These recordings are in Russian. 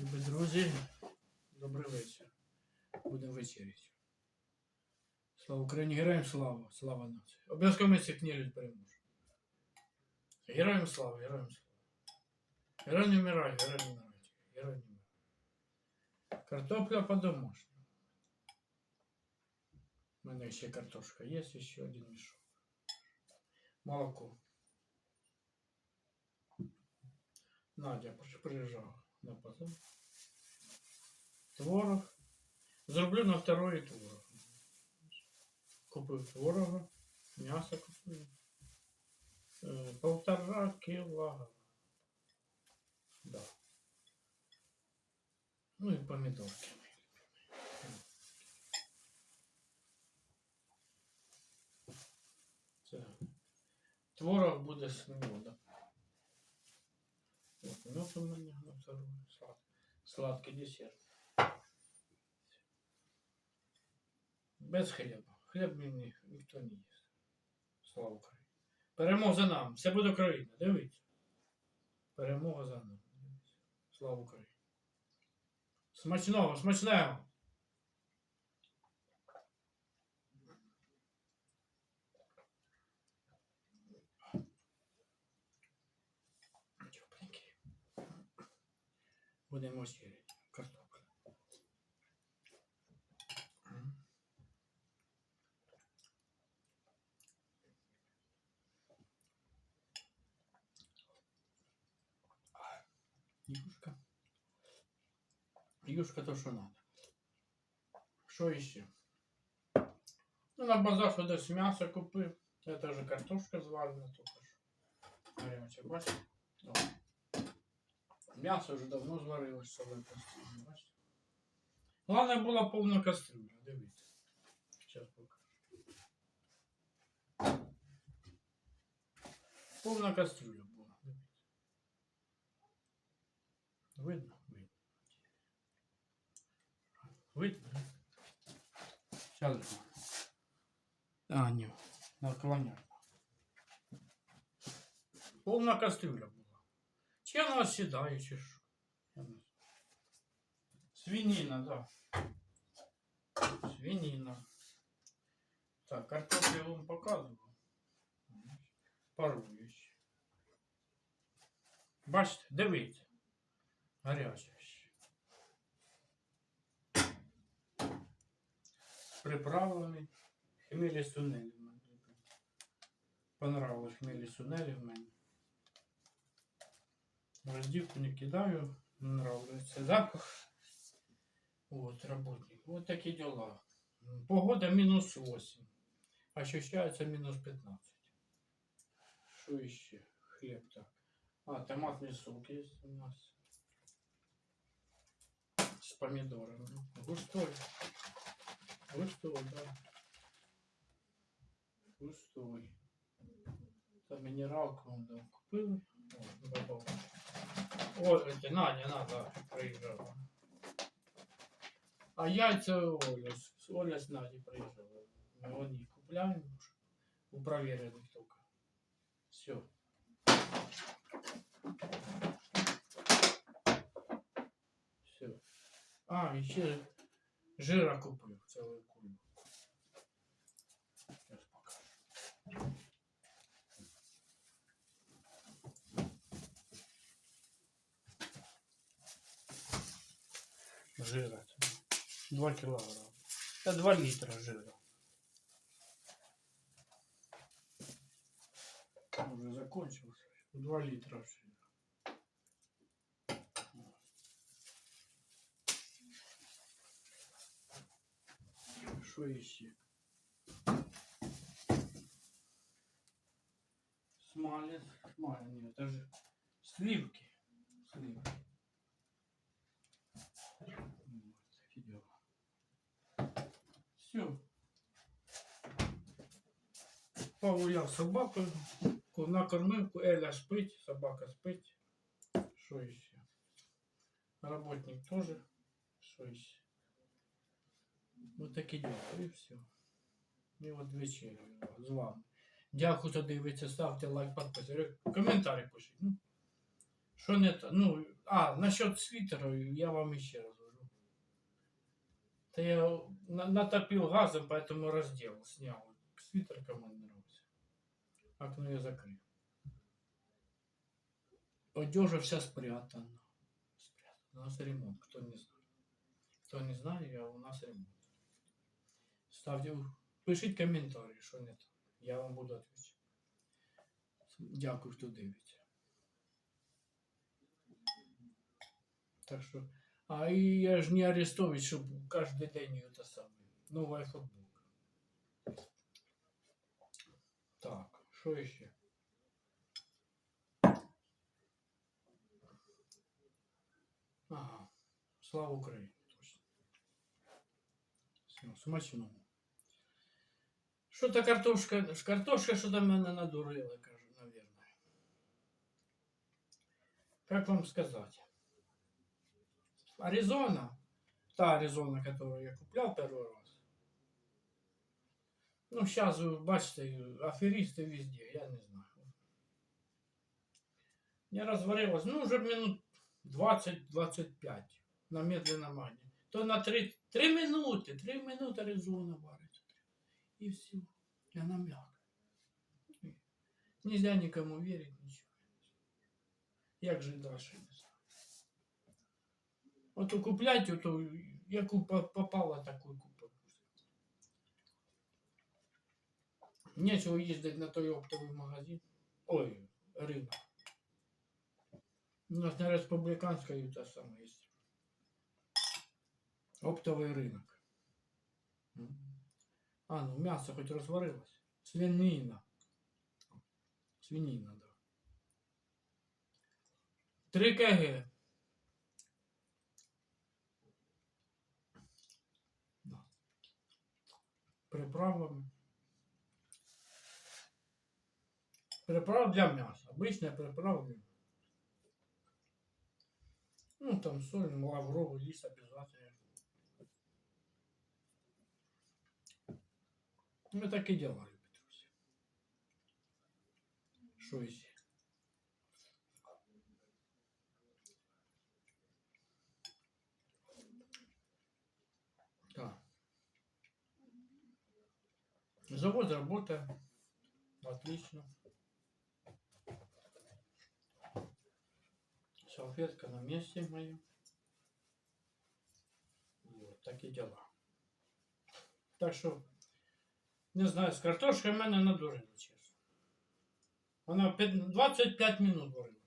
Любі друзі, добрий вечір. Будемо вечеряти. Слава Україні, героям слава, слава нації. Обов'язково ми цих книжок переможемо. Героям слава, героям слава. Герой не вмирає, герой не вмирає. Герой не вмирає. Картопля по-домашньому. У мене ще картошка є, ще один мішок. Молоко. Надя приїжджала На базар. Творог. Зроблю на второй творог. Купив творога, м'ясо купив. Е, Полтора кілограма. Да. Ну і помідорки. Творог буде з медом. Вот, мед у меня на Сладкий десерт. Без хліба. Хліб мені ніхто не їсть. Слава Україні. Перемога за нами. Все буде Україна. Дивіться. Перемога за нами. Слава Україні. Смачного, смачного. Будемо сірити картоплю. Юшка. Юшка то, что надо. Что еще? Ну, на базар десь мясо купив. Это же картошка зварена что. Горячая, бачите? О. М'ясо вже давно зварилось в соловій кастрюлі, бачите? Головне була повна кастрюля, дивіться. Зараз покажу. Повна кастрюля була, дивіться. Видно? Видно. Видно? Зараз. А, ні, наклоняю. Повна кастрюля була. Чи вона сідає, чи що? Свинина, да. Свинина. Так, картоплю я вам показував. Паруючи. Бачите, дивіться. Гаряча ще. Приправлений. Хмелі сунелі в мене. Понравилось хмелі сунелі в мене. Роздівку не кидаю, нравится запах. Вот, работник. Вот такие дела. Погода минус 8. Ощущается минус 15. Что еще? Хлеб так. А, томатный сок есть у нас. С помидорами. Густой. Густой, да. Густой. Там минералку он да, купил. Добавил. О, это Надя, надо проиграла. А яйца Оля, с- Надей проиграла. Мы вот не купляем уж. У проверенных только. Все. Все. А, еще жира куплю целую кулю. Сейчас покажу. Жира. 2 килограмма. Это 2 литра жира. Уже закончился. 2 литра жира. Что еще? Смалец. Смалец, нет, это же сливки. Сливки. Все. Погуляв з собакою, накормив, Еля спить, собака спить. Що ще? Работник теж. Що ще? Вот такі діла, і все. І от вечеря з вами. Дякую, хто дивиться, ставте лайк, підписуйтесь, коментарі пишіть. Ну, що не так? Ну, А, насчет свитера я вам еще раз Да я на- натопил газом, поэтому раздел, снял. Свитер нравится. Окно я закрыл. Одежа вся спрятана. Спрятана. У нас ремонт, кто не знает. Кто не знает, я, у нас ремонт. Ставьте, пишіть коментарі, що не так. Я вам буду відповідати. Дякую, хто дивиться. Так що. А і я ж не Арестович, щоб кожен день її те саме. Нова футболка. Так, що ще? Ага. Слава Україні, точно. Все, смачно. Що та картошка? ж Картошка що до мене надурила, кажу, наверное. Как вам сказать? Аризона, та Аризона, которую я куплял первый раз. Ну, сейчас, вы бачите, аферисты везде, я не знаю. Не разварилась, ну, уже минут 20-25 на медленном огне. То на 3, 3 минуты, 3 минуты Аризона варится. И все. И она мягкая. Нельзя никому верить, ничего. Як же дальше не знаю. Вот купляйте, то я купа попала такой купил. Нечего ездить на той оптовый магазин. Ой, рынок. У нас на республиканской та сама есть. Оптовый рынок. М. А, ну мясо хоть разварилось. Свинина. Свинина, да. 3 кг. Приправами. Приправа для мяса. Обычная приправа. для- Ну, там соль, лавровый лист обязательно. Мы так и делали, Петрусь. Что еще? Да. Завод работает. Отлично. Салфетка на месте моя. Вот, такие дела. Так что, не знаю, с картошкой в мене надурило, чесно. Вона пят- 25 минут варилась.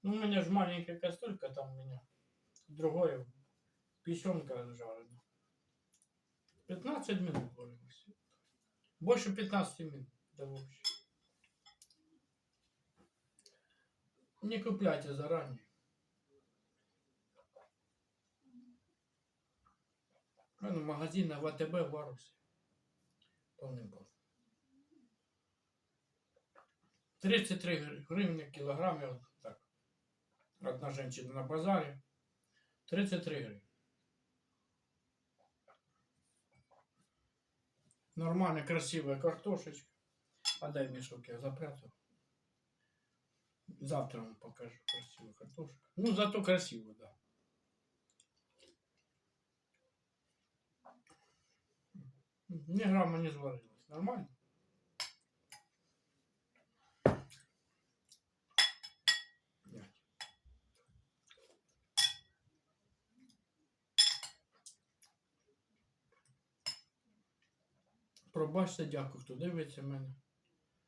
Ну, у меня же маленькая кастрюлька, там у меня другое, печенка жарена. 15 минут варилась. Больше 15 минут. Да вообще. Не купляйте заранее. Ну, магазин на ВТБ в Арусе. Полный был. 33 гр- гривни килограмм, я вот так. Одна женщина на базаре. 33 гривны. Нормальная, красивая картошечка. А дай мешок, я запрятал. Завтра вам покажу красивую картошку. Ну, зато красиво, да. Ни грамма не сварилась. Нормально? Пробачте, дякую, хто дивиться мене.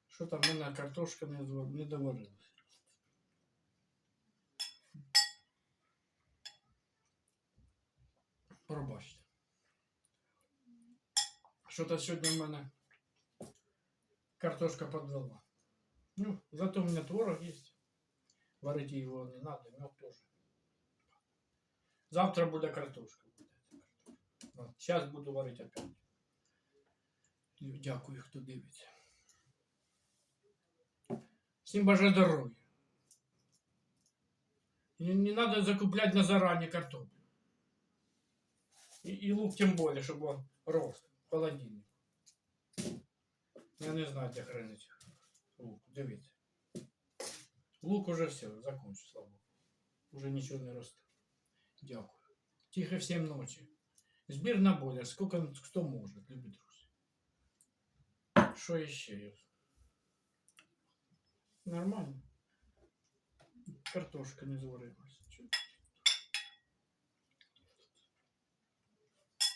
Що там мене картошка не, не доварилась. Пробачте. Що-то сьогодні в мене картошка подвела. Ну, зато у меня творог есть. Варить его не надо, мед тоже. Завтра будет картошка. Сейчас буду варить опять. Дякую, хто дивиться. Всім бажаю здоров'я. Не, не надо закуплять на заранее картоплю. И, и лук тем более, чтобы он рос в холодильник. Я не знаю, де хранить лук. Дивіться. Лук уже все, закончу, слава Богу. Уже нічого не росте. Дякую. Тихо всім ночі. Збір на боля, скільки хто може, любі друзі. Що еще есть? Нормально. Картошка не зварилась.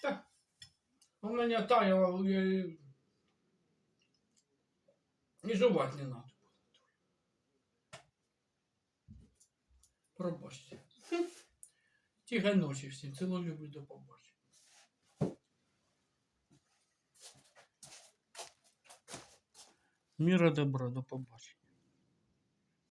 Так. У меня таяла, я и... и не надо. Пробачте. Тихай ночі всім. Цілую люблю до побачення. Міра добра, до побачення.